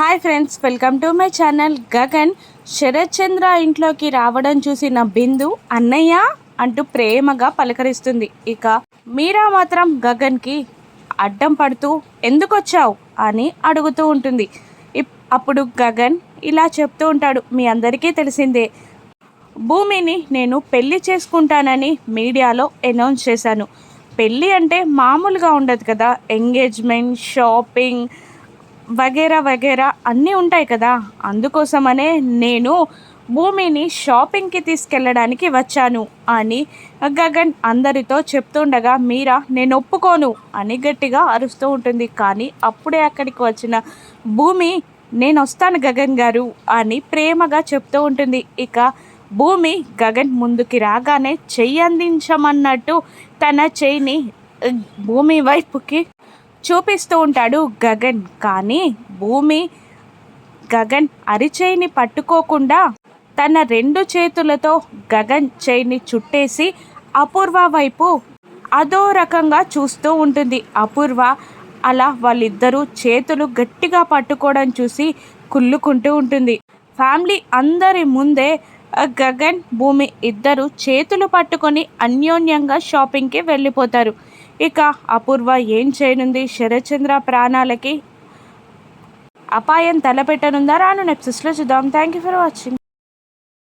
Hi friends welcome to my channel Gagan. Sarath Chandra ఇంట్లోకి రావడం చూసిన బిందు అన్నయ్య అంటూ ప్రేమగా పలకరిస్తుంది. ఇక మీరా మాత్రం గగన్కి అడ్డం పడుతూ ఎందుకు వచ్చావు అని అడుగుతూ ఉంటుంది. ఇప్- అప్పుడు గగన్ ఇలా చెప్తూ ఉంటాడు మీ అందరికీ తెలిసిందే భూమిని నేను పెళ్ళి చేసుకుంటానని మీడియాలో అనౌన్స్ చేశాను. పెళ్ళి అంటే మామూలుగా ఉండదు కదా ఎంగేజ్మెంట్ షాపింగ్ వగేరా వగేరా అన్నీ ఉంటాయి కదా. అందుకోసమనే నేను భూమిని షాపింగ్కి తీసుకెళ్ళడానికి వచ్చాను అని గగన్ అందరితో చెప్తుండగా మీరా నేను ఒప్పుకోను అని గట్టిగా అరుస్తూ ఉంటుంది. కానీ అప్పుడే అక్కడికి వచ్చిన భూమి నేను వస్తాను గగన్ గారు అని ప్రేమగా చెప్తూ ఉంటుంది. ఇక భూమి గగన్ ముందుకి రాగానే చెయ్యి అందించమన్నట్టు తన చెయ్యిని భూమి వైపుకి చూపిస్తూ ఉంటాడు గగన్. కానీ భూమి గగన్ అరిచేయిని పట్టుకోకుండా తన రెండు చేతులతో గగన్ చేయిని చుట్టేసి అపూర్వ వైపు అదో రకంగా చూస్తూ ఉంటుంది. అపూర్వ అలా వాళ్ళిద్దరూ చేతులు గట్టిగా పట్టుకోవడం చూసి కుళ్ళుకుంటూ ఉంటుంది. ఫ్యామిలీ అందరి ముందే ఆ, గగన్ భూమి ఇద్దరు చేతులు పట్టుకొని అన్యోన్యంగా షాపింగ్కి వెళ్ళిపోతారు. ఇక అపూర్వ ఏం చేయనుంది? శరత్చంద్ర ప్రాణాలకి అపాయం తలపెట్టనుందా? రాను నెప్సెస్లో చూద్దాం. Thank you for watching